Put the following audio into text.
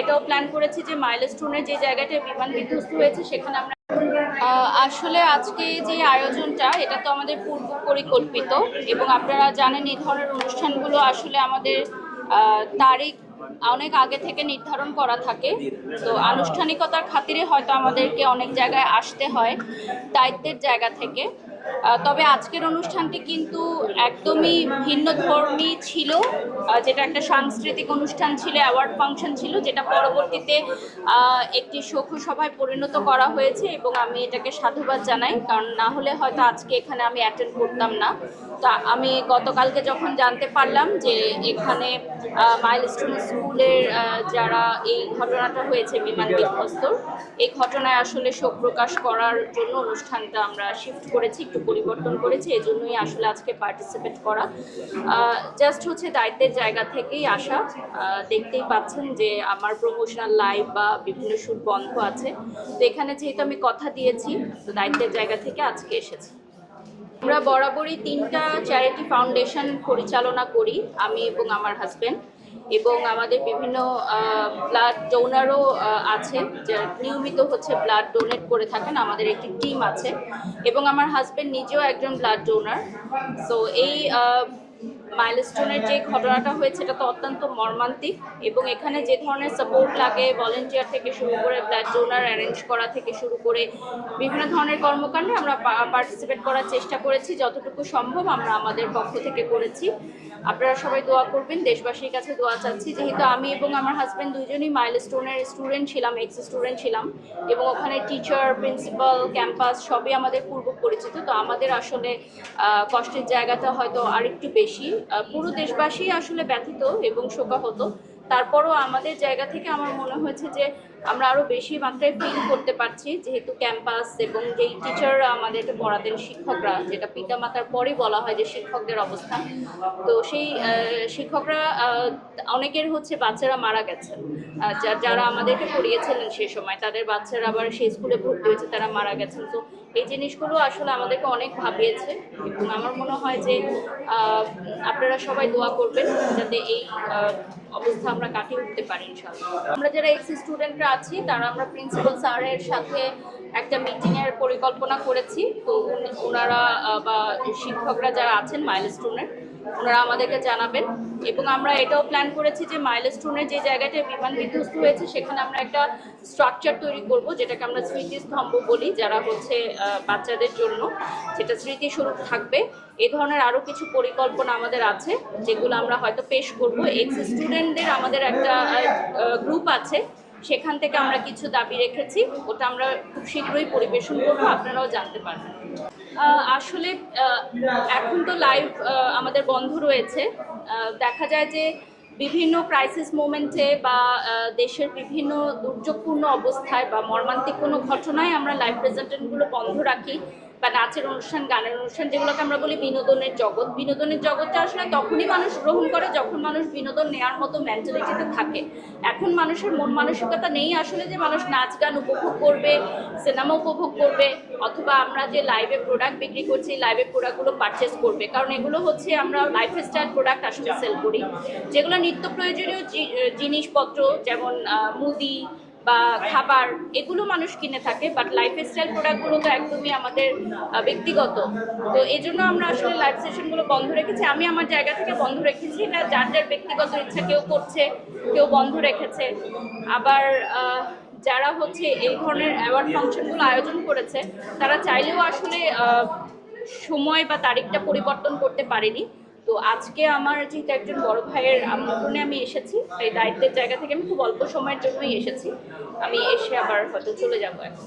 এটাও প্ল্যান করেছি যে মাইলস্টোনের যে জায়গাটায় বিমান বিধ্বস্ত হয়েছে, সেখানে আমরা আসলে আজকে যে আয়োজনটা, এটা তো আমাদের পূর্ব পরিকল্পিত এবং আপনারা জানেন এই ধরনের অনুষ্ঠানগুলো আসলে আমাদের তারিখ অনেক আগে থেকে নির্ধারণ করা থাকে। তো আনুষ্ঠানিকতার খাতিরে হয়তো আমাদেরকে অনেক জায়গায় আসতে হয়, দায়িত্বের জায়গা থেকে। তবে আজকের অনুষ্ঠানটি কিন্তু একদমই ভিন্ন ধর্মী ছিল। যেটা একটা সাংস্কৃতিক অনুষ্ঠান ছিল, অ্যাওয়ার্ড ফাংশন ছিল, যেটা পরবর্তীতে একটি সভায় পরিণত করা হয়েছে এবং আমি এটাকে সাধুবাদ জানাই। কারণ না হলে হয়তো আজকে এখানে আমি অ্যাটেন্ড করতাম না। তা আমি গতকালকে যখন জানতে পারলাম যে এখানে মাইলস্টোন স্কুলের যারা এই ঘটনাটা হয়েছে, বিমান বিধ্বস্তর এই ঘটনায় আসলে শোক প্রকাশ করার জন্য অনুষ্ঠানটা আমরা শিফট করেছি। একটু পরিবর্তন করেছি এই জন্যই আসলে আজকে পার্টিসিপেট করা। জাস্ট হচ্ছে দায়িত্বের জায়গা থেকেই আসা। দেখতেই পাচ্ছেন যে আমার প্রমোশনাল লাইভ বা বিভিন্ন শুট বন্ধ আছে। তো এখানে যেহেতু আমি কথা দিয়েছি, তো দায়িত্বের জায়গা থেকে আজকে এসেছি। আমরা বরাবরই তিনটা চ্যারিটি ফাউন্ডেশন পরিচালনা করি, আমি এবং আমার হাজবেন্ড এবং আমাদের বিভিন্ন ব্লাড ডোনারও আছে নিয়মিত হচ্ছে ব্লাড ডোনেট করে থাকেন। আমাদের একটি টিম আছে। এবং আমার হাজব্যান্ড নিজেও একজন ব্লাড ডোনার সো এই মাইলস্টোনের যে ঘটনাটা হয়েছে এটা তো অত্যন্ত মর্মান্তিক এবং এখানে যে ধরনের সাপোর্ট লাগে ভলেন্টিয়ার থেকে শুরু করে ব্লাড ডোনার অ্যারেঞ্জ করা থেকে শুরু করে বিভিন্ন ধরনের কর্মকাণ্ডে আমরা পার্টিসিপেট করার চেষ্টা করেছি। যতটুকু সম্ভব আমরা আমাদের পক্ষ থেকে করেছি। আপনারা সবাই দোয়া করবেন, দেশবাসীর কাছে দোয়া চাচ্ছি। যেহেতু আমি এবং আমার হাজব্যান্ড দুজনেই মাইলস্টোনের স্টুডেন্ট ছিলাম এক্স স্টুডেন্ট ছিলাম এবং ওখানে টিচার প্রিন্সিপাল ক্যাম্পাস সবই আমাদের পূর্ব পরিচিত তো আমাদের আসলে কষ্টের জায়গাটা হয়তো আরেকটু বেশি। পুরো দেশবাসী আসলে ব্যথিত এবং শোকাহত। তারপরও আমাদের জায়গা থেকে আমার মনে হয়েছে যে আমরা আরও বেশি মাত্রায় ফিল করতে পারছি, যেহেতু ক্যাম্পাস এবং যেই টিচাররা আমাদেরকে পড়াতেন শিক্ষকরা, যেটা পিতামাতার পরে বলা হয় যে শিক্ষকদের অবস্থা। তো সেই শিক্ষকরা অনেকের হচ্ছে বাচ্চারা মারা গেছেন। যারা আমাদেরকে পড়িয়েছিলেন সে সময়, তাদের বাচ্চারা আবার সেই স্কুলে ভর্তি হয়েছে, তারা মারা গেছেন। তো এই জিনিসগুলো আসলে আমাদেরকে অনেক ভাবিয়েছে এবং আমার মনে হয় যে আপনারা সবাই দোয়া করবেন যাতে এই অবস্থা আমরা কাটিয়ে উঠতে পারি, ইনশাআল্লাহ। আমরা যারা এক্স স্টুডেন্টরা আছি তারা আমরা প্রিন্সিপাল স্যারের সাথে একটা মিটিংয়ের পরিকল্পনা করেছি। তো ওনারা বা শিক্ষকরা যারা আছেন মাইলস্টোনের ওনারা আমাদেরকে জানাবেন। এবং আমরা এটাও প্ল্যান করেছি যে মাইলস্টোনের যে জায়গাটায় বিমান বিধ্বস্ত হয়েছে, সেখানে আমরা একটা স্ট্রাকচার তৈরি করব, যেটাকে আমরা স্মৃতিস্তম্ভ বলি, যারা হচ্ছে বাচ্চাদের জন্য। যেটা স্মৃতিস্বরূপ থাকবে। এ ধরনের আরও কিছু পরিকল্পনা আমাদের আছে, যেগুলো আমরা হয়তো পেশ করব। এক্স স্টুডেন্টদের আমাদের একটা গ্রুপ আছে সেখান থেকে আমরা কিছু দাবি রেখেছি, ওটা আমরা খুব শীঘ্রই পরিবেশন করব, আপনারাও জানতে পারবেন। আসলে এখন তো লাইভ আমাদের বন্ধ রয়েছে। দেখা যায় যে বিভিন্ন ক্রাইসিস মোমেন্টে বা দেশের বিভিন্ন দুর্যোগপূর্ণ অবস্থায় বা মর্মান্তিক কোনো ঘটনায় আমরা লাইভ প্রেজেন্টেন্টগুলো বন্ধ রাখি। বা নাচের অনুষ্ঠান, গানের অনুষ্ঠান, যেগুলোকে আমরা বলি বিনোদনের জগৎ। বিনোদনের জগৎটা আসলে তখনই মানুষ গ্রহণ করে যখন মানুষ বিনোদন নেওয়ার মতো মেন্টালিটিতে থাকে। এখন মানুষের মন মানসিকতা নেই আসলে যে মানুষ নাচ, গান উপভোগ করবে সিনেমা উপভোগ করবে, অথবা আমরা যে লাইভে প্রোডাক্ট বিক্রি করছি লাইভে প্রোডাক্টগুলো পারচেস করবে। কারণ এগুলো হচ্ছে আমরা লাইফ স্টাইল প্রোডাক্ট আসলে সেল করি। যেগুলো নিত্য প্রয়োজনীয় জিনিসপত্র, যেমন মুদি বা খাবার এগুলো মানুষ কিনে থাকে বাট লাইফ স্টাইল প্রোডাক্টগুলো তো একদমই আমাদের ব্যক্তিগত। তো এই জন্য আমরা আসলে লাইভ সেশনগুলো বন্ধ রেখেছি। আমি আমার জায়গা থেকে বন্ধ রেখেছি না, যার যার ব্যক্তিগত ইচ্ছা কেউ করছে, কেউ বন্ধ রেখেছে। আবার যারা হচ্ছে এই ধরনের অ্যাওয়ার্ড ফাংশনগুলো আয়োজন করেছে, তারা চাইলেও আসলে সময় বা তারিখটা পরিবর্তন করতে পারেনি। তো আজকে আমার যেহেতু একজন বড় ভাইয়ের আমন্ত্রণে আমি এসেছি এই দায়িত্বের জায়গা থেকে আমি খুব অল্প সময়ের জন্যই এসেছি। আমি এসে আবার হয়তো চলে যাব এখন।